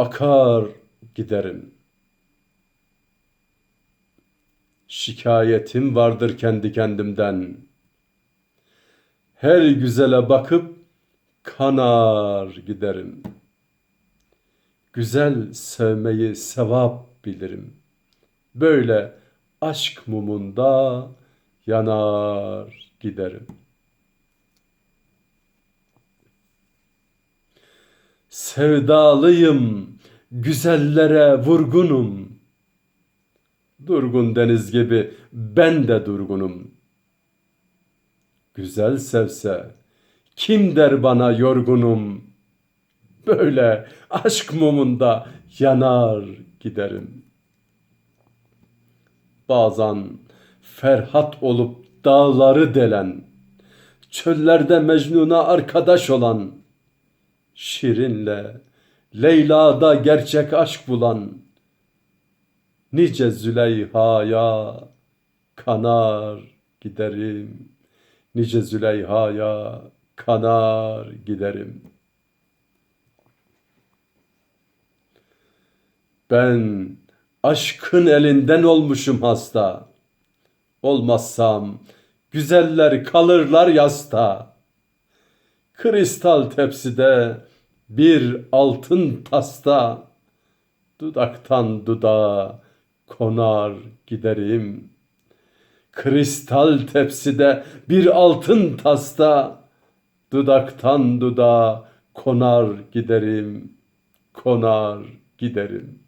akar giderim. Şikayetim vardır kendi kendimden. Her güzele bakıp kanar giderim. Güzel sevmeyi sevap bilirim. Böyle aşk mumunda yanar giderim. Sevdalıyım, güzellere vurgunum. Durgun deniz gibi ben de durgunum. Güzel sevse kim der bana yorgunum. Böyle aşk mumunda yanar giderim. Bazen Ferhat olup dağları delen, çöllerde Mecnun'a arkadaş olan, Şirin'le Leyla'da gerçek aşk bulan, nice Züleyha'ya kanar giderim. Nice Züleyha'ya kanar giderim. Ben aşkın elinden olmuşum hasta. Olmazsam güzeller kalırlar yasta. Kristal tepside bir altın tasta. Dudaktan dudağa konar giderim. Kristal tepside bir altın tasta. Dudaktan dudağa konar giderim. Konar giderim.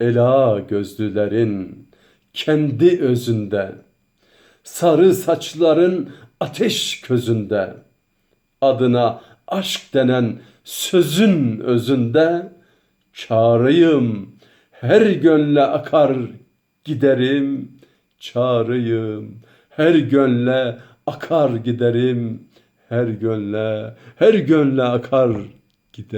Ela gözlülerin kendi özünde, sarı saçların ateş közünde, adına aşk denen sözün özünde, çağrıyım, her gönle akar giderim, çağrıyım, her gönle akar giderim, her gönle, her gönle akar